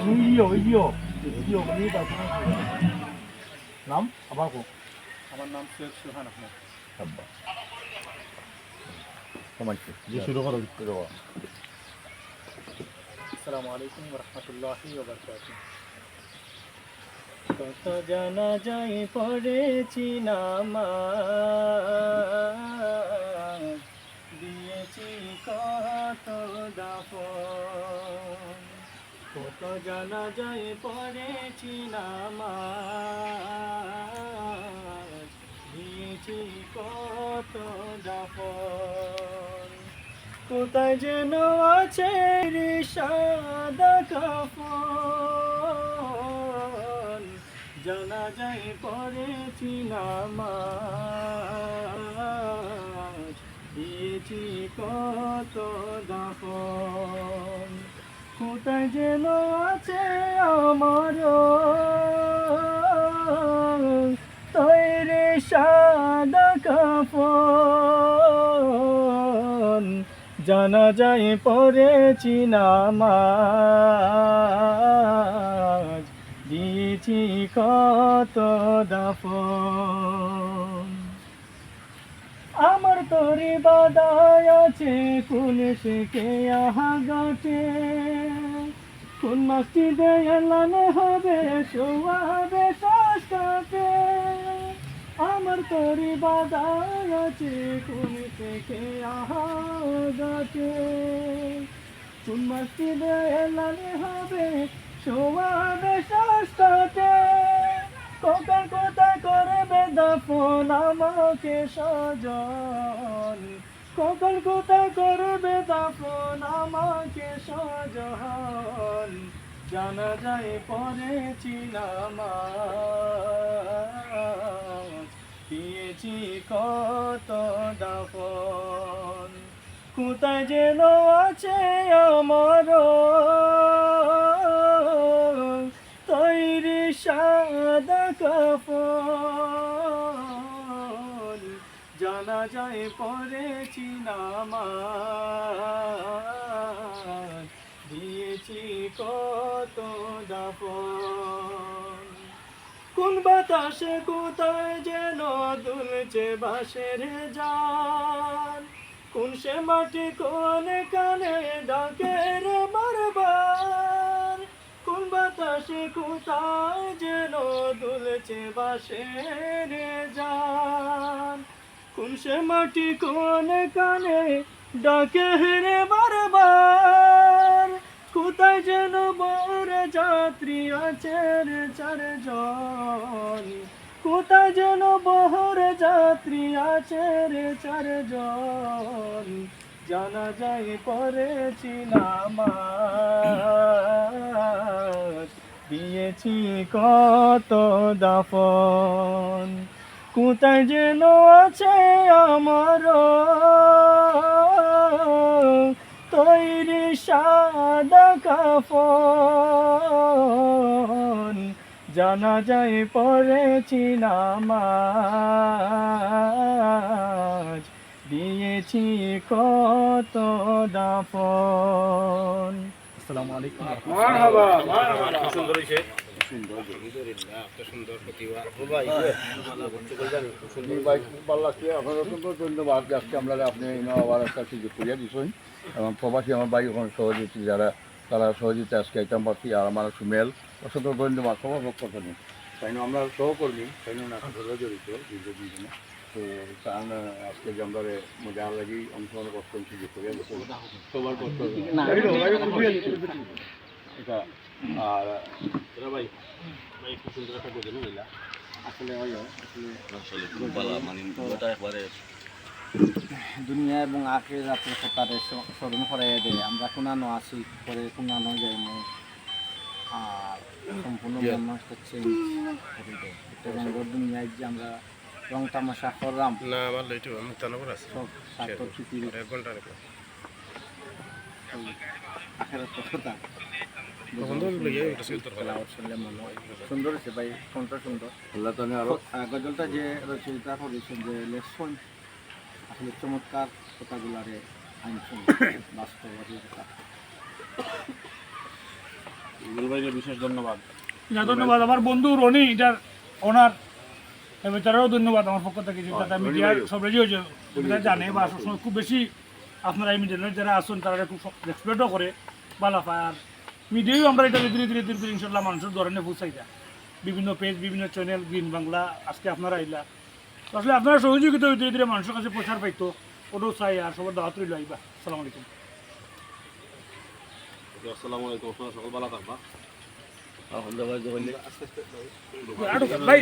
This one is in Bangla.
ইয়ো ইয়ো ইয়ো বলি নাম আবার কো আমার নাম সৈয়দ সুহান আহমেদ আব্বা সমাজকে যে শুরু করো করো আসসালামু আলাইকুম রহমতুল্লাহি ওবরকাতুহ কত জানা যাই পড়েছি নামাজ জানা যায়, পড়েছি নামাজ। কত দাফন কোথায় যেন আছে জানা যায়, পড়েছি নামাজ। কত দাফন কোথায় যেন আছে আমার? তৈরি সাদা কাফন জানা যায় পড়েছি নামাজ, দিয়েছি কত দাফন। আমার তোরে বাদায় আছে, কোন শেখে আহা গাটে কোন মাসি দেয়ালানে হবে শোয়াবে কাটে আমার তোরে বাদায় আছে কোন শেখে আহা গাটে কোন মাসি দেয়ালানে হবে শোয়াবে কাটে কোথায় কোথায় করবে দাফন আমাকে সজন। কখন কোথায় করবে দাফন আমাকে সজন জানা যায় পড়েছি নামাজ দিয়েছি কত দাফন। কোথায় যেন আছে আমার তৈরি সাদা জানা যায়, পড়েছি নামাজ দিয়েছি কত দাফন। কোন বাতাসে কোথায় যেন দুলছে বাসের যান কোন সে মাটি কোন কানে ডাকে রে বারবার কোন বাতাসে কোথায় যেন দুলছে বাসের যান কোন সে মাটি, কোন কানে ডাকে রে বারবার। কোথায় যেন বড় যাত্রী আছে রে চারজন। কোথায় যেন বহর যাত্রী আছে রে চারজন। জানা যায় পড়েছি নামাজ দিয়েছি কত দাফন। কোথায় যেন আছে আমার? তৈরি সাদা কাফন। জানা যায় পড়েছি নামাজ। দিয়েছি কত দাফন। আসসালামু আলাইকুম। সুন্দর আপনার ধন্যবাদ আজকে আমরা আপনি আবার একটা সুযোগ করিয়া দিচ্ছেন এবং প্রবাসী আমার ভাই ওখানে সহযোগী যারা তারা সহযোগিতা আজকে একদম পাচ্ছি আর আমার সুমেল অসংখ্য ধন্যবাদ পক্ষ থেকে তাই আমরা সহকর্মী তাই না জড়িত দীর্ঘদিন তো কারণ আজকে যে আমরা মজা লাগি অংশগ্রহণ করতেন সবার এটা আর ভাই ভাই খুব সুন্দর একটা বোঝেন আসলে হয় আসলে আসলে খুব ভালো মানে ওটা একবারে দুনিয়া এবং আখে রাতের কথারে স্মরণ করাই দেয়। আমরা কোনানো আসি পরে কোনানো যাই না আর সম্পূর্ণ মানুষটা চেঞ্জ করে দেয়। রঙের দুনিয়ায় যে আমরা রং তামাশা করলাম না আমার লইটু আমি আছি। সব পৃথিবীর এক ঘণ্টার আখের কথা সুন্দর হয় হয়েছে ভাই কোনটা সুন্দর গজলটা যে রচয়িতা করেছেন যে আসলে চমৎকার কথাগুলারে আনছেন কথা ভাইকে বিশেষ ধন্যবাদ। না ধন্যবাদ আমার বন্ধু রনি এটার ওনার বেচারাও ধন্যবাদ আমার পক্ষ থেকে যে তারা মিডিয়ার সব রেডি হয়েছে। জানে বা সবসময় খুব বেশি আপনারা এই মিডিয়ার যারা আসুন তারা খুব রেসপেক্টও করে ভালো পায় আর মিডিয়াও আমরা এটা ধীরে ধীরে ধীরে ধীরে ইনশাল্লাহ মানুষের ধরনের পৌঁছাই যায় বিভিন্ন পেজ বিভিন্ন চ্যানেল গ্রিন বাংলা আজকে আপনারা আইলা। আসলে আপনারা সহযোগিতা হয়ে ধীরে ধীরে মানুষের কাছে প্রচার পাইতো ওটাও চাই আর সবার দাওয়াত রইল আইবা। আসসালামু আলাইকুম। আসসালামু আলাইকুম সকল ভালো থাকবা। আলহামদুলিল্লাহ